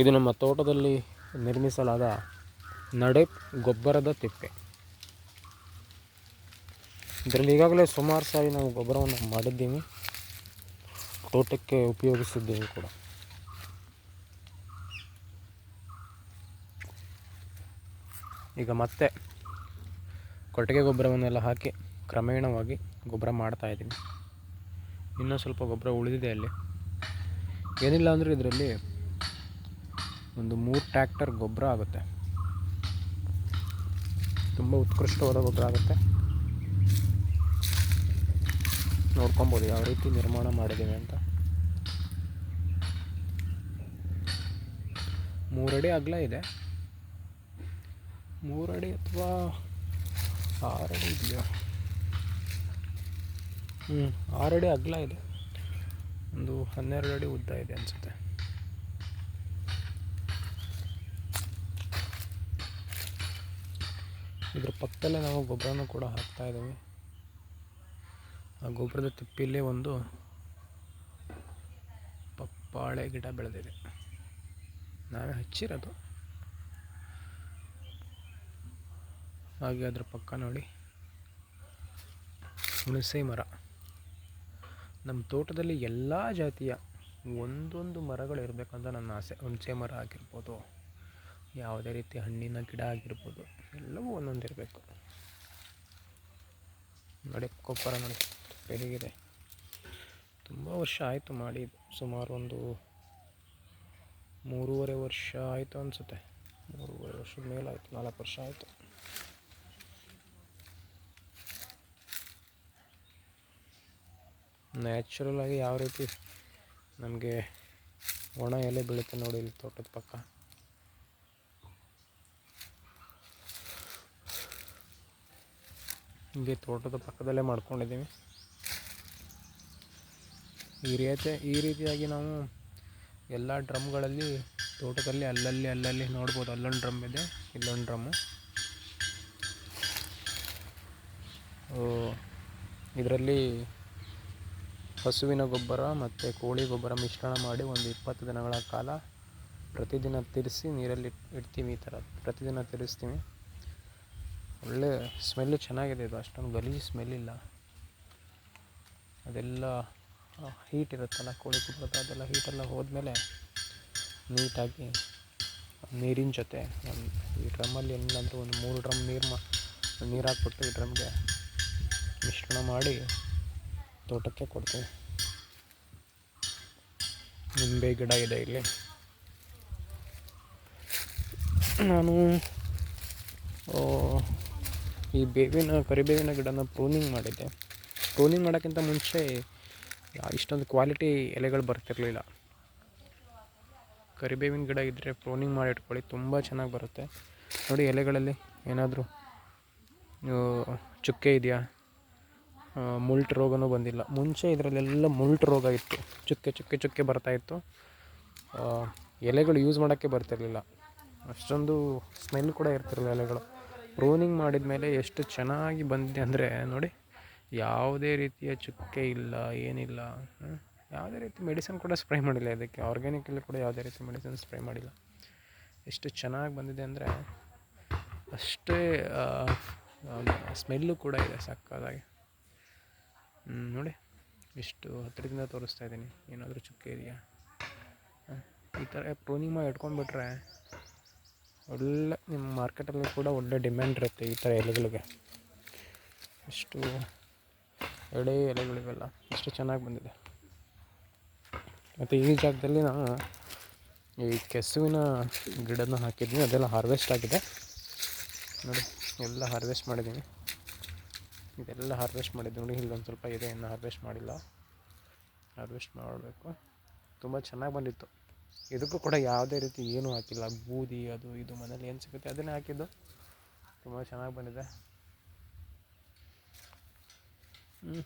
ಇದು ನಮ್ಮ ತೋಟದಲ್ಲಿ ನಿರ್ಮಿಸಲಾದ ನಡೆ ಗೊಬ್ಬರದ ತಿಪ್ಪೆ. ಇದರಲ್ಲಿ ಈಗಾಗಲೇ ಸುಮಾರು ಸಾರಿ ನಾವು ಗೊಬ್ಬರವನ್ನು ಮಾಡಿದ್ದೀವಿ. ತೋಟಕ್ಕೆ ಉಪಯೋಗಿಸಿದ್ದೀವಿ ಕೂಡ. ಈಗ ಮತ್ತೆ ಕೊಟ್ಟಿಗೆ ಗೊಬ್ಬರವನ್ನೆಲ್ಲ ಹಾಕಿ ಕ್ರಮೇಣವಾಗಿ ಗೊಬ್ಬರ ಮಾಡ್ತಾ ಇದ್ದೀನಿ ಇನ್ನೂ ಸ್ವಲ್ಪ ಗೊಬ್ಬರ ಉಳಿದಿದೆ ಅಲ್ಲಿ. ಏನಿಲ್ಲ ಅಂದರೆ ಇದರಲ್ಲಿ ಒಂದು ಮೂರು ಟ್ಯಾಕ್ಟರ್ ಗೊಬ್ಬರ ಆಗುತ್ತೆ. ತುಂಬ ಉತ್ಕೃಷ್ಟವಾದ ಗೊಬ್ಬರ ಆಗುತ್ತೆ. ನೋಡ್ಕೊಬೋದು ಯಾವ ರೀತಿ ನಿರ್ಮಾಣ ಮಾಡಿದ್ದೀವಿ ಅಂತ. ಮೂರಡಿ ಅಗಲ ಇದೆ. ಮೂರಡಿ ಅಥವಾ ಆರಡಿ ಇದೆಯಾ? ಹ್ಞೂ ಆರಡಿ ಅಗಲ ಇದೆ. ಒಂದು ಹನ್ನೆರಡು ಅಡಿ ಉದ್ದ ಇದೆ ಅನಿಸುತ್ತೆ. ಇದ್ರ ಪಕ್ಕದಲ್ಲೇ ನಾವು ಗೊಬ್ಬರನೂ ಕೂಡ ಹಾಕ್ತಾ ಇದ್ದೀವಿ. ಆ ಗೊಬ್ಬರದ ತಿಪ್ಪಿಲ್ಲೇ ಒಂದು ಪಪ್ಪಾಳೆ ಗಿಡ ಬೆಳೆದಿದೆ. ನಾವೇ ಹಚ್ಚಿರೋದು. ಹಾಗೆ ಅದ್ರ ಪಕ್ಕ ನೋಡಿ. ಹುಣಸೆ ಮರ. ನಮ್ಮ ತೋಟದಲ್ಲಿ ಎಲ್ಲ ಜಾತಿಯ ಒಂದೊಂದು ಮರಗಳು ಇರಬೇಕಂತ ನನ್ನ ಆಸೆ. ಹುಣಸೆ ಮರ ಆಗಿರ್ಬೋದು. ಯಾವುದೇ ರೀತಿ ಹಣ್ಣಿನ ಗಿಡ ಆಗಿರ್ಬೋದು, ಎಲ್ಲವೂ ಒಂದೊಂದು ಇರಬೇಕು ನೋಡಿ ಕೊಬ್ಬರ ನೋಡಿ ಹೇಗಿದೆ ತುಂಬ ವರ್ಷ ಆಯಿತು ಮಾಡಿ ಸುಮಾರು ಒಂದು ಮೂರುವರೆ ವರ್ಷ ಆಯಿತು ಅನಿಸುತ್ತೆ. ಮೂರುವರೆ ವರ್ಷದ ಮೇಲಾಯಿತು ನಾಲ್ಕು ವರ್ಷ ಆಯಿತು. ನ್ಯಾಚುರಲ್ ಆಗಿ ಯಾವ ರೀತಿ ನಮಗೆ ಒಣ ಎಲೆ ಬೀಳುತ್ತೆ ನೋಡಿ ಇಲ್ಲಿ ತೋಟದ ಪಕ್ಕ. ಹಿಂಗೆ ತೋಟದ ಪಕ್ಕದಲ್ಲೇ ಮಾಡ್ಕೊಂಡಿದ್ದೀವಿ. ಈ ರೀತಿ, ಈ ರೀತಿಯಾಗಿ ನಾವು ಎಲ್ಲ ಡ್ರಮ್ಗಳಲ್ಲಿ, ತೋಟದಲ್ಲಿ ಅಲ್ಲಲ್ಲಿ ಅಲ್ಲಲ್ಲಿ ನೋಡ್ಬೋದು. ಅಲ್ಲೊಂದು ಡ್ರಮ್ ಇದೆ, ಇಲ್ಲೊಂದು ಡ್ರಮ್ಮು. ಇದರಲ್ಲಿ ಹಸುವಿನ ಗೊಬ್ಬರ ಮತ್ತು ಕೋಳಿ ಗೊಬ್ಬರ ಮಿಶ್ರಣ ಮಾಡಿ ಒಂದು ಇಪ್ಪತ್ತು ದಿನಗಳ ಕಾಲ ಪ್ರತಿದಿನ ತಿರ್ಸಿ ನೀರಲ್ಲಿ ಇಡ್ತೀವಿ ಈ ಥರ. ಪ್ರತಿದಿನ ತಿರ್ಸ್ತೀವಿ. ಒಳ್ಳೆ ಸ್ಮೆಲ್ಲು ಚೆನ್ನಾಗಿದೆ ಇದು. ಅಷ್ಟೊಂದು ಗಲೀಜು ಸ್ಮೆಲ್ ಇಲ್ಲ. ಅದೆಲ್ಲ ಹೀಟ್ ಇರುತ್ತಲ್ಲ, ಕೋಳಿ ಗೊಬ್ಬರದ ಅದೆಲ್ಲ ಹೀಟೆಲ್ಲ ಹೋದ್ಮೇಲೆ ನೀಟಾಗಿ ನೀರಿನ ಜೊತೆ ಒಂದು ಈ ಡ್ರಮ್ಮಲ್ಲಿ ಏನಿಲ್ಲಾಂದರೂ ಒಂದು ಮೂರು ಡ್ರಮ್ ನೀರು ಮಾ, ನೀರು ಹಾಕ್ಬಿಟ್ಟು ಈ ಡ್ರಮ್ಗೆ ಮಿಶ್ರಣ ಮಾಡಿ ತೋಟಕ್ಕೆ ಕೊಡ್ತೀವಿ. ನಿಂಬೆ ಗಿಡ ಇದೆ ಇಲ್ಲಿ. ನಾನು ಈ ಬೇವಿನ ಕರಿಬೇವಿನ ಗಿಡನ ಪ್ರೂನಿಂಗ್ ಮಾಡಿದ್ದೆ. ಪ್ರೂನಿಂಗ್ ಮಾಡೋಕ್ಕಿಂತ ಮುಂಚೆ ಇಷ್ಟೊಂದು ಕ್ವಾಲಿಟಿ ಎಲೆಗಳು ಬರ್ತಿರಲಿಲ್ಲ. ಕರಿಬೇವಿನ ಗಿಡ ಇದ್ದರೆ ಪ್ರೂನಿಂಗ್ ಮಾಡಿ ಇಟ್ಕೊಳ್ಳಿ, ತುಂಬ ಚೆನ್ನಾಗಿ ಬರುತ್ತೆ. ನೋಡಿ ಎಲೆಗಳಲ್ಲಿ ಏನಾದರೂ ಚುಕ್ಕೆ ಇದೆಯಾ? ಮುಲ್ಟ್ ರೋಗನೂ ಬಂದಿಲ್ಲ. ಮುಂಚೆ ಇದರಲ್ಲೆಲ್ಲ ಮುಲ್ಟ್ ರೋಗ ಇತ್ತು. ಚುಕ್ಕೆ ಚುಕ್ಕೆ ಚುಕ್ಕೆ ಬರ್ತಾಯಿತ್ತು ಎಲೆಗಳು ಯೂಸ್ ಮಾಡೋಕ್ಕೆ ಬರ್ತಿರಲಿಲ್ಲ. ಅಷ್ಟೊಂದು ಸ್ಮೆಲ್ ಕೂಡ ಇರ್ತಿರಲಿಲ್ಲ ಎಲೆಗಳು. ಪ್ರೂನಿಂಗ್ ಮಾಡಿದ ಮೇಲೆ ಎಷ್ಟು ಚೆನ್ನಾಗಿ ಬಂದಿದೆ ಅಂದರೆ ನೋಡಿ, ಯಾವುದೇ ರೀತಿಯ ಚುಕ್ಕೆ ಇಲ್ಲ, ಏನಿಲ್ಲ. ಯಾವುದೇ ರೀತಿ ಮೆಡಿಸಿನ್ ಕೂಡ ಸ್ಪ್ರೇ ಮಾಡಿಲ್ಲ ಇದಕ್ಕೆ. ಆರ್ಗ್ಯಾನಿಕಲ್ಲಿ ಕೂಡ ಯಾವುದೇ ರೀತಿ ಮೆಡಿಸಿನ್ ಸ್ಪ್ರೇ ಮಾಡಿಲ್ಲ. ಎಷ್ಟು ಚೆನ್ನಾಗಿ ಬಂದಿದೆ ಅಂದರೆ ಅಷ್ಟೇ ಸ್ಮೆಲ್ಲು ಕೂಡ ಇದೆ ಸಕ್ಕತ್ತಾಗಿ. ಹ್ಞೂ ನೋಡಿ ಇಷ್ಟು ಹತ್ತಿರದಿಂದ ತೋರಿಸ್ತಾ ಇದ್ದೀನಿ. ಏನಾದರೂ ಚುಕ್ಕೆ ಇದೆಯಾ? ಈ ಥರ ಪ್ರೂನಿಂಗ್ ಮಾಡಿ ಇಟ್ಕೊಂಡ್ಬಿಟ್ರೆ ಒಳ್ಳೆ ನಿಮ್ಮ ಮಾರ್ಕೆಟಲ್ಲಿ ಕೂಡ ಒಳ್ಳೆ ಡಿಮ್ಯಾಂಡ್ ಇರುತ್ತೆ ಈ ಥರ ಎಲೆಗಳಿಗೆ. ಎಷ್ಟು ಎಳೆ ಎಲೆಗಳಿವೆಲ್ಲ, ಎಷ್ಟು ಚೆನ್ನಾಗಿ ಬಂದಿದೆ. ಮತ್ತು ಈ ಜಾಗದಲ್ಲಿ ನಾನು ಈ ಕೆಸುವಿನ ಗಿಡನ ಹಾಕಿದ್ದೀನಿ ಅದೆಲ್ಲ ಹಾರ್ವೆಸ್ಟ್ ಆಗಿದೆ. ನೋಡಿ, ಎಲ್ಲ ಹಾರ್ವೆಸ್ಟ್ ಮಾಡಿದ್ದೀನಿ ಇದೆಲ್ಲ ಹಾರ್ವೆಸ್ಟ್ ಮಾಡಿದ್ದು ನೋಡಿ, ಇಲ್ಲೊಂದು ಸ್ವಲ್ಪ ಇದೆ, ಇನ್ನು ಹಾರ್ವೆಸ್ಟ್ ಮಾಡಿಲ್ಲ. ಹಾರ್ವೆಸ್ಟ್ ಮಾಡಬೇಕು. ತುಂಬ ಚೆನ್ನಾಗಿ ಬಂದಿತ್ತು. ಇದಕ್ಕೂ ಕೂಡ ಯಾವುದೇ ರೀತಿ ಏನೂ ಹಾಕಿಲ್ಲ. ಬೂದಿ, ಅದು ಇದು ಮನೇಲಿ ಏನು ಸಿಗುತ್ತೆ ಅದನ್ನೇ ಹಾಕಿದ್ದು. ತುಂಬ ಚೆನ್ನಾಗಿ ಬಂದಿದೆ. ಹ್ಞೂ